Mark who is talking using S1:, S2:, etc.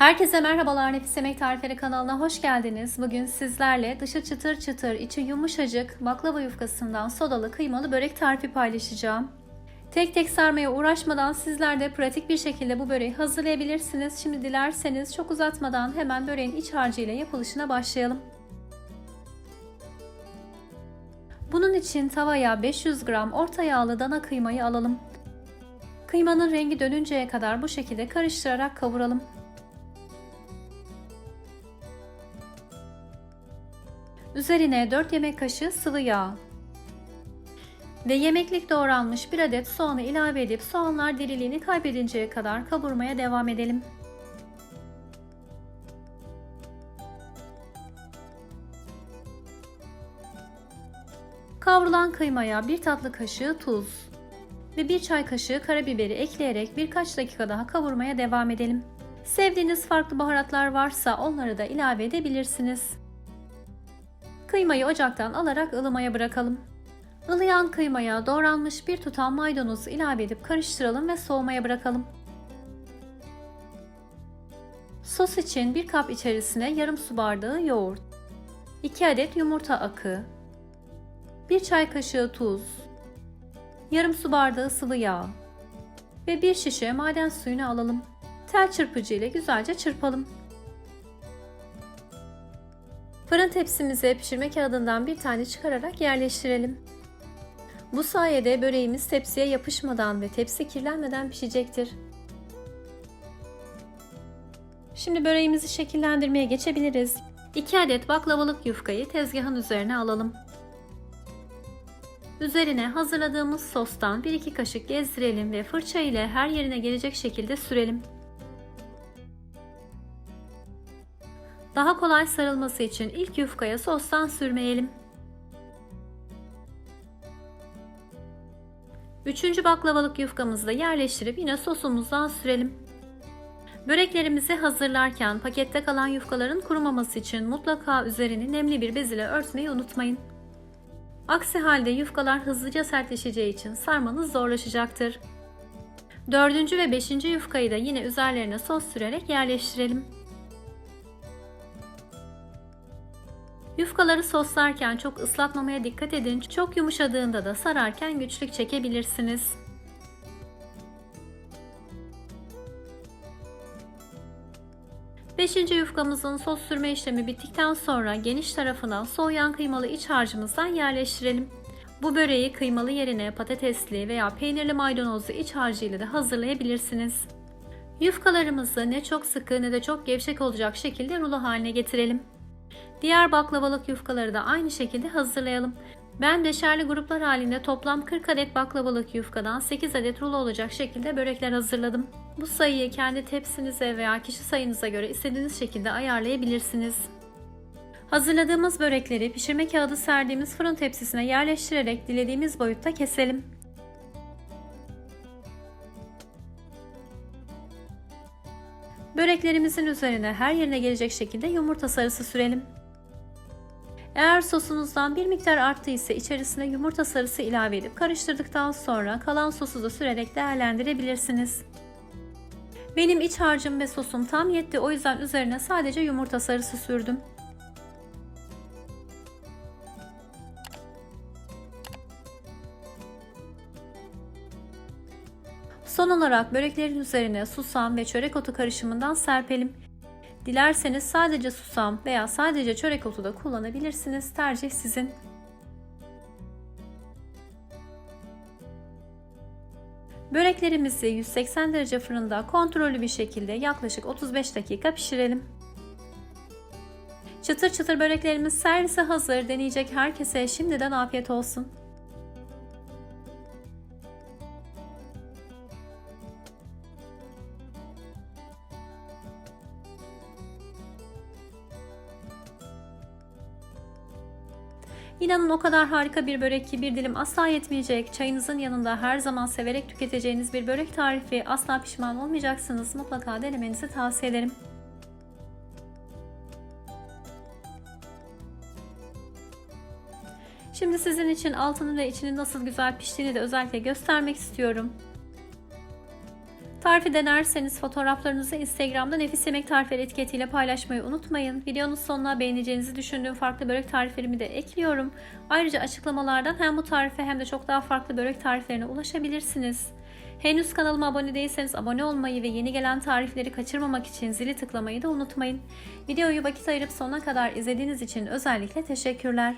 S1: Herkese merhabalar Nefis Yemek Tarifleri kanalına hoş geldiniz. Bugün sizlerle dışı çıtır çıtır, içi yumuşacık baklava yufkasından sodalı kıymalı börek tarifi paylaşacağım. Tek tek sarmaya uğraşmadan sizler de pratik bir şekilde bu böreği hazırlayabilirsiniz. Şimdi dilerseniz çok uzatmadan hemen böreğin iç harcıyla yapılışına başlayalım. Bunun için tavaya 500 gram orta yağlı dana kıymayı alalım. Kıymanın rengi dönünceye kadar bu şekilde karıştırarak kavuralım. Üzerine 4 yemek kaşığı sıvı yağ ve yemeklik doğranmış bir adet soğanı ilave edip soğanlar diriliğini kaybedinceye kadar kavurmaya devam edelim. Kavrulan kıymaya bir tatlı kaşığı tuz ve bir çay kaşığı karabiberi ekleyerek birkaç dakika daha kavurmaya devam edelim. Sevdiğiniz farklı baharatlar varsa onları da ilave edebilirsiniz. Kıymayı ocaktan alarak ılımaya bırakalım. Ilıyan kıymaya doğranmış bir tutam maydanozu ilave edip karıştıralım ve soğumaya bırakalım. Sos için bir kap içerisine yarım su bardağı yoğurt, 2 adet yumurta akı, 1 çay kaşığı tuz, yarım su bardağı sıvı yağ ve bir şişe maden suyunu alalım. Tel çırpıcı ile güzelce çırpalım. Fırın tepsimize pişirme kağıdından bir tane çıkararak yerleştirelim. Bu sayede böreğimiz tepsiye yapışmadan ve tepsi kirlenmeden pişecektir. Şimdi böreğimizi şekillendirmeye geçebiliriz. 2 adet baklavalık yufkayı tezgahın üzerine alalım. Üzerine hazırladığımız sostan 1-2 kaşık gezdirelim ve fırça ile her yerine gelecek şekilde sürelim. Daha kolay sarılması için ilk yufkaya sostan sürmeyelim. Üçüncü baklavalık yufkamızı da yerleştirip yine sosumuzdan sürelim. Böreklerimizi hazırlarken pakette kalan yufkaların kurumaması için mutlaka üzerini nemli bir bez ile örtmeyi unutmayın. Aksi halde yufkalar hızlıca sertleşeceği için sarmanız zorlaşacaktır. Dördüncü ve beşinci yufkayı da yine üzerlerine sos sürerek yerleştirelim. Yufkaları soslarken çok ıslatmamaya dikkat edin. Çok yumuşadığında da sararken güçlük çekebilirsiniz. Beşinci yufkamızın sos sürme işlemi bittikten sonra geniş tarafına soğuyan kıymalı iç harcımızdan yerleştirelim. Bu böreği kıymalı yerine patatesli veya peynirli maydanozlu iç harcı ile de hazırlayabilirsiniz. Yufkalarımızı ne çok sıkı ne de çok gevşek olacak şekilde rulo haline getirelim. Diğer baklavalık yufkaları da aynı şekilde hazırlayalım. Ben beşerli gruplar halinde toplam 40 adet baklavalık yufkadan 8 adet rulo olacak şekilde börekler hazırladım. Bu sayıyı kendi tepsinize veya kişi sayınıza göre istediğiniz şekilde ayarlayabilirsiniz. Hazırladığımız börekleri pişirme kağıdı serdiğimiz fırın tepsisine yerleştirerek dilediğimiz boyutta keselim. Böreklerimizin üzerine her yerine gelecek şekilde yumurta sarısı sürelim. Eğer sosunuzdan bir miktar arttıysa içerisine yumurta sarısı ilave edip karıştırdıktan sonra kalan sosu da sürerek değerlendirebilirsiniz. Benim iç harcım ve sosum tam yetti o yüzden üzerine sadece yumurta sarısı sürdüm. Son olarak böreklerin üzerine susam ve çörek otu karışımından serpelim. Dilerseniz sadece susam veya sadece çörek otu da kullanabilirsiniz. Tercih sizin. Böreklerimizi 180 derece fırında kontrollü bir şekilde yaklaşık 35 dakika pişirelim. Çıtır çıtır böreklerimiz servise hazır. Deneyecek herkese şimdiden afiyet olsun. İnanın o kadar harika bir börek ki bir dilim asla yetmeyecek. Çayınızın yanında her zaman severek tüketeceğiniz bir börek tarifi. Asla pişman olmayacaksınız. Mutlaka denemenizi tavsiye ederim. Şimdi sizin için altının ve içinin nasıl güzel piştiğini de özellikle göstermek istiyorum. Tarifi denerseniz fotoğraflarınızı Instagram'da Nefis Yemek Tarifleri etiketiyle paylaşmayı unutmayın. Videonun sonuna beğeneceğinizi düşündüğüm farklı börek tariflerimi de ekliyorum. Ayrıca açıklamalardan hem bu tarife hem de çok daha farklı börek tariflerine ulaşabilirsiniz. Henüz kanalıma abone değilseniz abone olmayı ve yeni gelen tarifleri kaçırmamak için zili tıklamayı da unutmayın. Videoyu vakit ayırıp sonuna kadar izlediğiniz için özellikle teşekkürler.